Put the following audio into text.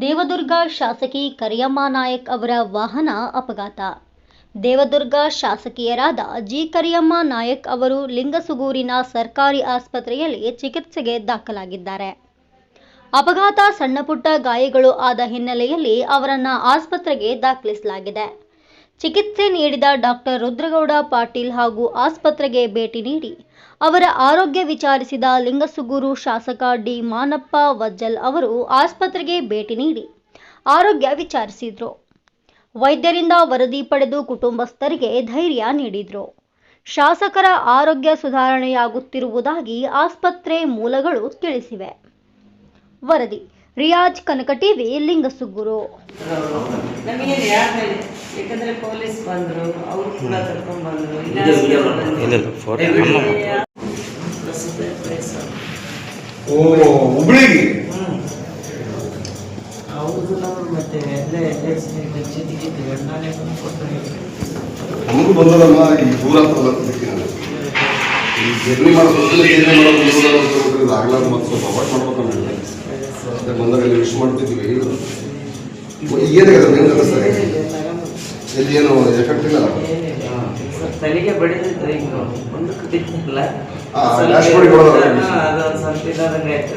ದೇವದುರ್ಗ ಶಾಸಕಿ ಕರಿಯಮ್ಮ ನಾಯಕ್ ಅವರ ವಾಹನ ಅಪಘಾತ. ದೇವದುರ್ಗ ಶಾಸಕಿಯರಾದ ಜಿ ಕರಿಯಮ್ಮ ನಾಯಕ್ ಅವರು ಲಿಂಗಸುಗೂರಿನ ಸರ್ಕಾರಿ ಆಸ್ಪತ್ರೆಯಲ್ಲಿ ಚಿಕಿತ್ಸೆಗೆ ದಾಖಲಾಗಿದ್ದಾರೆ. ಅಪಘಾತ ಸಣ್ಣಪುಟ್ಟ ಗಾಯಗಳು ಆದ ಹಿನ್ನೆಲೆಯಲ್ಲಿ ಅವರನ್ನು ಆಸ್ಪತ್ರೆಗೆ ದಾಖಲಿಸಲಾಗಿದೆ. ಚಿಕಿತ್ಸೆ ನೀಡಿದ ಡಾಕ್ಟರ್ ರುದ್ರಗೌಡ ಪಾಟೀಲ್ ಹಾಗೂ ಆಸ್ಪತ್ರೆಗೆ ಭೇಟಿ ನೀಡಿ ಅವರ ಆರೋಗ್ಯ ವಿಚಾರಿಸಿದ ಲಿಂಗಸುಗೂರು ಶಾಸಕ ಡಿ ಮಾನಪ್ಪ ವಜ್ಜಲ್ ಅವರು ಆಸ್ಪತ್ರೆಗೆ ಭೇಟಿ ನೀಡಿ ಆರೋಗ್ಯ ವಿಚಾರಿಸಿದ್ರು. ವೈದ್ಯರಿಂದ ವರದಿ ಪಡೆದು ಕುಟುಂಬಸ್ಥರಿಗೆ ಧೈರ್ಯ ನೀಡಿದರು. ಶಾಸಕರ ಆರೋಗ್ಯ ಸುಧಾರಣೆಯಾಗುತ್ತಿರುವುದಾಗಿ ಆಸ್ಪತ್ರೆ ಮೂಲಗಳು ತಿಳಿಸಿವೆ. ವರದಿ ರಿಯಾಜ್ ಕನಕ ಟಿವಿ ಲಿಂಗಸುಗುರು. ಯಾಕಂದ್ರೆ ಪೊಲೀಸ್ ಬಂದರು ಅವ್ರು ಕೂಡ ಕರ್ಕೊಂಡ್ ಬಂದ್ರು ಇಲ್ಲ ಓ ಹುಬ್ಳಿಗೆ. ಅವರು ನಾವು ಮತ್ತೆ ಎಲ್ಲೇ ಎಲ್ಲೇ ಚಿತಿ ಚಿತಿ ನಾನೇ ಬಂದು ಕೊಡ್ತೇನೆ ನಮಗೂ ಬಂದದಮ್ಮ ಈ ದೂರ ಸಿಕ್ಕಿ ನಾನು. ಈ ಜರ್ನಿ ಮಾಡೋದು ಜರ್ನಿ ಮಾಡೋದು ಮತ್ತೆ ಸ್ವಲ್ಪ ಅವಾಯ್ಡ್ ಅದೇ ಬಂದಾಗ ವಿಶ್ ಮಾಡ್ತಿದ್ವಿ ಏನಾಗಿದೆ ಏನು ಸರ್ ಎಲ್ಲಿ ಏನು ಎಫೆಕ್ಟ್ ಇಲ್ಲ ತಲೆಗೆ ಬಡಿದಿದ್ರೆ ಇನ್ನು ಮುಂದಕ್ಕೆ ಬಿದ್ದಿಲ್ಲ ಅದೊಂದು ಸ್ವಲ್ಪ ಇದಾದಂಗೆ ಆಯ್ತು